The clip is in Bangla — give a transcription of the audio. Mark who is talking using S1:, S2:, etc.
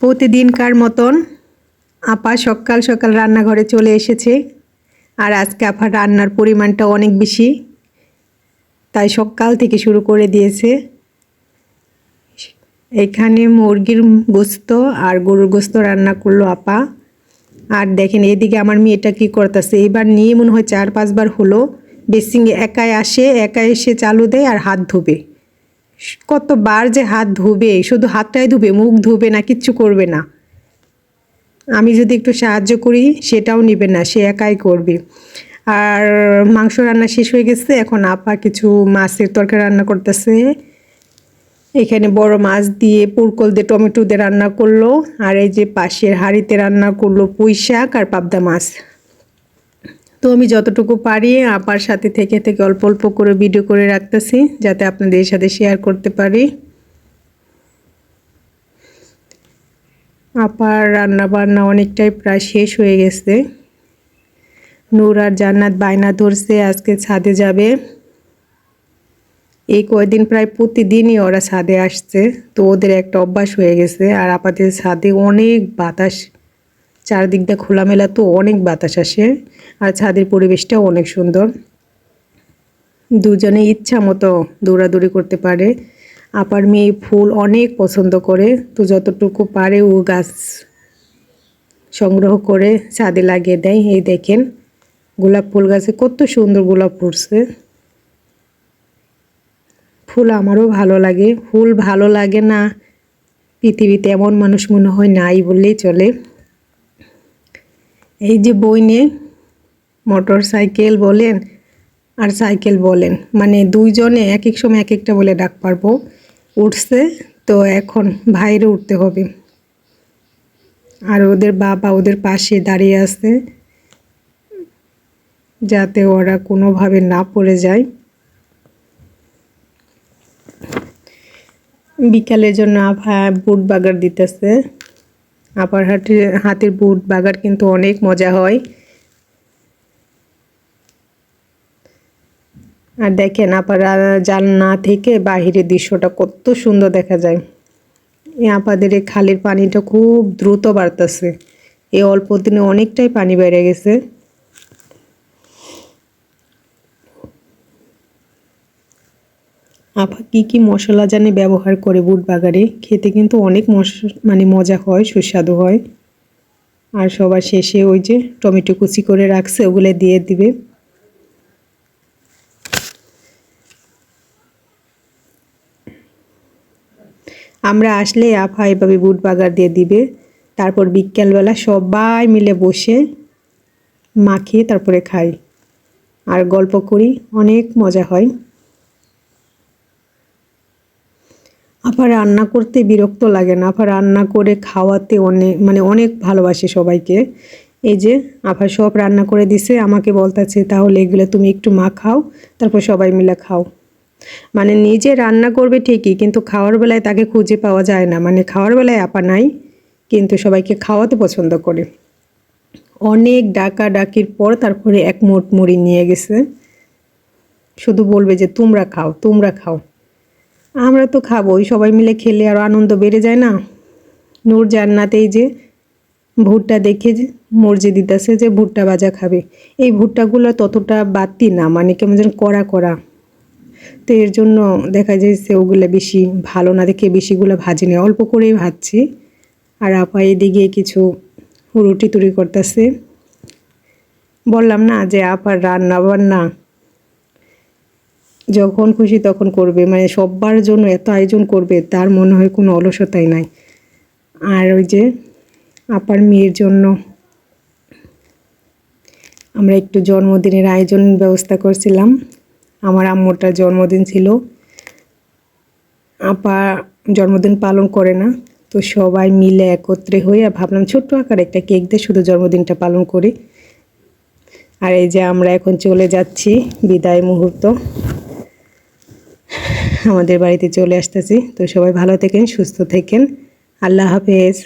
S1: প্রতিদিনকার মতন আপা সকাল সকাল রান্নাঘরে চলে এসেছে। আর আজকে আপার রান্নার পরিমাণটা অনেক বেশি। তাই সকাল থেকে শুরু করে দিয়েছে। এখানে মুরগির গোস্ত আর গরুর গোস্ত রান্না করল আপা। আর দেখেন এদিকে আমার মেয়েটা কী করতেছে। এবার নিয়ে মনে হয় চার পাঁচবার হলো। বেসিং একাই আসে, একাই এসে চালু দেয় আর হাত ধোবে। কতবার যে হাত ধুবে, শুধু হাতটাই ধুবে, মুখ ধুবে না, কিচ্ছু করবে না। আমি যদি একটু সাহায্য করি, সেটাও নিবে না, সে একাই করবে। আর মাংস রান্না শেষ হয়ে গেছে, এখন আপা কিছু মাছের তরকারি রান্না করতেছে। এখানে বড় মাছ দিয়ে পুরকল দিয়ে, টমেটো দিয়ে রান্না করল, আর এই যে পাশের হাঁড়িতে রান্না করল পুঁই শাক আর পাবদা মাছ। তো আমি যতটুকু পারি আপার সাথে থেকে থেকে অল্প অল্প করে ভিডিও করে রাখতেছি, যাতে আপনাদের সাথে শেয়ার করতে পারি। আপার রান্না বান্না অনেকটাই প্রায় শেষ হয়ে গেছে। নূর আর জান্নাত বায়না ধরছে, আজকে ছাদে যাবে। এই কয়দিন প্রায় প্রতিদিনই ওরা ছাদে আসছে, তো ওদের একটা অভ্যাস হয়ে গেছে। আর আপাতত ছাদে অনেক বাতাস। চারদিক দিয়ে খোলামেলা তো অনেক বাতাস আসে, আর ছাদের পরিবেশটাও অনেক সুন্দর। দুজনে ইচ্ছা মতো দৌড়াদৌড়ি করতে পারে। আপার মেয়ে ফুল অনেক পছন্দ করে, তো যতটুকু পারে ও গাছ সংগ্রহ করে ছাদে লাগিয়ে দেয়। এই দেখেন, গোলাপ ফুল গাছে কত সুন্দর গোলাপ ফুটছে। ফুল আমারও ভালো লাগে। ফুল ভালো লাগে না, পৃথিবীতে এমন মানুষ মনে হয় নাই বললেই চলে। এই যে বই নিয়ে মোটর সাইকেল বলেন আর সাইকেল বলেন মানে দুইজনে এক এক সময় এক একটা বলে ডাক পারব। উঠছে, তো এখন ভাইরে উঠতে হবে। আর ওদের বাবা ওদের পাশে দাঁড়িয়ে আছে, যাতে ওরা কোনোভাবে না পড়ে যায়। বিকালের জন্য আভা বুট বাগার দিতেছে। আবার হাটে হাতের বুট, বাগার কিন্তু অনেক মজা হয়। আর দেখেন আপারা জাননা থেকে বাহিরের দৃশ্যটা কত সুন্দর দেখা যায়। এই আপাদের খালের পানিটা খুব দ্রুত বাড়তেছে। এই অল্প দিনে অনেকটাই পানি বেড়ে গেছে। আপা কি কি মশলা জানে ব্যবহার করে বুট বাগারে খেতে কিন্তু অনেক মশ মানে মজা হয়, সুস্বাদু হয়। আর সবার শেষে ওই যে টমেটো কুচি করে রাখছে, ওগুলো দিয়ে দিবে। আমরা আসলে আফা এভাবে বুট বাগার দিয়ে দিবে। তারপর বিকেলবেলা সবাই মিলে বসে মাখিয়ে তারপরে খাই। আর গল্প করি, অনেক মজা হয়। আবার রান্না করতে বিরক্ত লাগে না। আবার রান্না করে খাওয়াতে অনেক মানে অনেক ভালোবাসে সবাইকে। এই যে আবার সব রান্না করে দিছে, আমাকে বলতেছে, তাহলে এগুলো তুমি একটু মা খাও তারপর সবাই মিলে খাও। মানে নিজে রান্না করবে ঠিকই, কিন্তু খাওয়ার বেলায় তাকে খুঁজে পাওয়া যায় না। মানে খাওয়ার বেলায় আপা নাই, কিন্তু সবাইকে খাওয়াতে পছন্দ করে। অনেক ডাকা ডাকির পর তারপরে এক মোট মুড়ি নিয়ে গেছে। শুধু বলবে যে, তোমরা খাও তোমরা খাও। আমরা তো খাবোই, সবাই মিলে খেলে আরও আনন্দ বেড়ে যায় না? নূর জান্নাতেই যে ভুট্টা দেখে যে মর্জি দিতেছে যে ভুট্টা ভাজা খাবে। এই ভুট্টাগুলো ততটা বাতি না মানে কেমন যেন কড়া কড়া। তো এর জন্য দেখা যায় যে ওগুলো বেশি ভালো না দেখে বেশিগুলো ভাজি নেই, অল্প করেই ভাজছি। আর আপা এদিকে কিছু রুটি তৈরি করতেছে। বললাম না যে আপার রান্না বান্না যখন খুশি তখন করবে। মানে সবার জন্য এত আয়োজন করবে, তার মনে হয় কোনো অলসতাই নাই। আর ওই যে আপার মেয়ের জন্য আমরা একটু জন্মদিনের আয়োজন ব্যবস্থা করছিলাম। আমার আম্মুটার জন্মদিন ছিল। আপা জন্মদিন পালন করে না, তো সবাই মিলে একত্রে হয়ে ভাবলাম ছোট্ট আকার একটা কেক দিয়ে শুধু জন্মদিনটা পালন করি। আর এই যে আমরা এখন চলে যাচ্ছি বিদায় মুহূর্ত। আমাদের বাড়িতে চলে আসতেছি। তো সবাই ভালো থেকেন সুস্থ থেকেন। আল্লাহ হাফেজ।